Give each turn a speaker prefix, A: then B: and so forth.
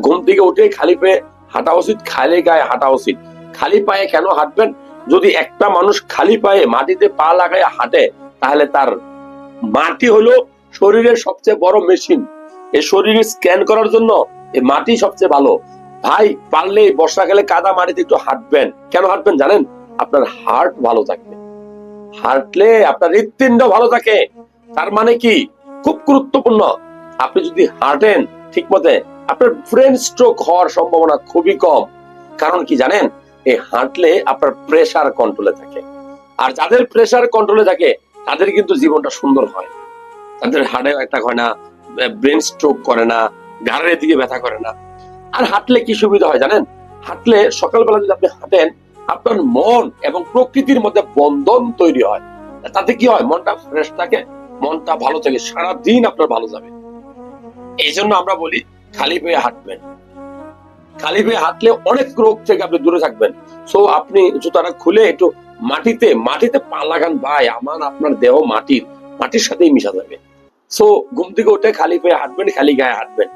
A: ঘুম থেকে উঠে খালি পায়ে হাঁটা উচিত, খালি গায়ে হাঁটা উচিত। খালি পায়ে কেন হাঁটবেন? যদি একটা মানুষ খালি পায়ে মাটিতে পা লাগায় হাঁটে, তাহলে তার মাটি হলো শরীরের সবচেয়ে বড় মেশিন এই শরীরে স্ক্যান করার জন্য এই মাটি সবচেয়ে ভালো। ভাই পারলে বর্ষাকালে কাদা মাটিতে একটু হাঁটবেন। কেন হাঁটবেন জানেন? আপনার হার্ট ভালো থাকবে। হাঁটলে আপনার হৃৎপিণ্ড ভালো থাকে। তার মানে কি? খুব গুরুত্বপূর্ণ। আপনি যদি হাঁটেন ঠিক মতে আপনার ব্রেন স্ট্রোক হওয়ার সম্ভাবনা খুবই কম। কারণ কি জানেন? এই হাঁটলে আপনার প্রেসার কন্ট্রোলে থাকে। আর যাদের প্রেসার কন্ট্রোলে থাকে, তাদের কিন্তু জীবনটা সুন্দর হয়। তাদের হাড়ে একটা হয় না ব্রেন স্ট্রোক করে না, ঘাড়ের দিকে ব্যথা করে না। আর হাঁটলে কি সুবিধা হয় জানেন? হাঁটলে সকালবেলা যদি আপনি হাঁটেন, আপনার মন এবং প্রকৃতির মধ্যে বন্ধন তৈরি হয়। তাতে কি হয়? মনটা ফ্রেশ থাকে, মনটা ভালো থাকে, সারাদিন আপনার ভালো যাবে। এই জন্য আমরা বলি খালি পেয়ে হাঁটবেন। খালি পেয়ে হাঁটলে অনেক রোগ থেকে আপনি দূরে থাকবেন। সো আপনি জুতাটা খুলে একটু মাটিতে মাটিতে পা লাগান, ভাই, আমার, আপনার দেহ মাটির মাটির সাথেই মিশা যাবে। সো ঘুম থেকে উঠে খালি পেয়ে হাঁটবেন, খালি গায়ে হাঁটবেন।